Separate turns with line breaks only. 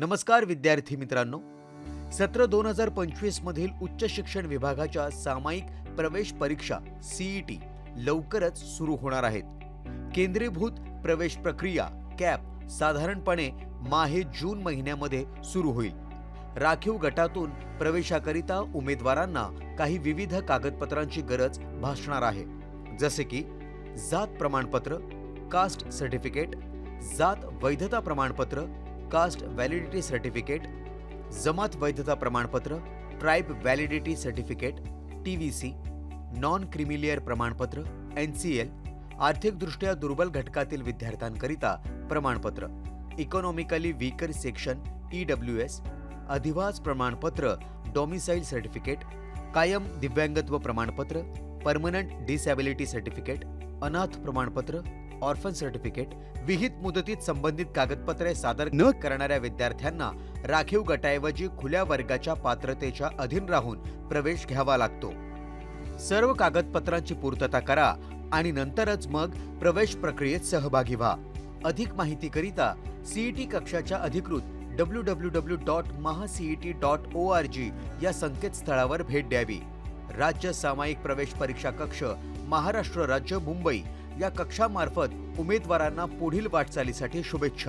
नमस्कार विद्यार्थी मित्रांनो. सत्र दोन हजार पंचवीस मधील उच्च शिक्षण विभागाच्या सामायिक प्रवेश परीक्षा सीईटी लवकरच सुरू होणार आहेत. केंद्रीभूत प्रवेश प्रक्रिया कॅप साधारणपणे माहे जून महिन्यामध्ये सुरू होईल. राखीव गटातून प्रवेशाकरिता उमेदवारांना काही विविध कागदपत्रांची गरज भासणार आहे. जसे की जात प्रमाणपत्र कास्ट सर्टिफिकेट जात वैधता प्रमाणपत्र कास्ट व्हॅलिडिटी सर्टिफिकेट जमात वैधता प्रमाणपत्र tribe validity certificate T V C non creamy layer प्रमाणपत्र एन सी एल आर्थिकदृष्ट्या दुर्बल घटकातील विद्यार्थ्यांकरिता प्रमाणपत्र economically weaker section E W S अधिवास प्रमाणपत्र डॉमिसाईल सर्टिफिकेट कायम दिव्यांगत्व प्रमाणपत्र परमनंट डिसॅबिलिटी सर्टिफिकेट अनाथ प्रमाणपत्र ऑर्फन सर्टिफिकेट विहित मुदतीत संबंधित कागदपत्रे सादर न करणाऱ्या विद्यार्थ्यांना राखीव गटाऐवजी खुल्या वर्गाच्या पात्रतेच्या अधीन राहून प्रवेश घ्यावा लागतो. सर्व कागदपत्रांची पूर्तता करा आणि नंतरच मग प्रवेश प्रक्रियेत सहभागी व्हा. अधिक माहितीकरिता सीईटी कक्षाच्या अधिकृत W W W dot MahaCET dot O R G या संकेतस्थळावर भेट द्यावी. राज्य सामायिक प्रवेश परीक्षा कक्ष महाराष्ट्र राज्य मुंबई या कक्षामार्फत उमेदवारांना पुढील वाटचालीसाठी शुभेच्छा.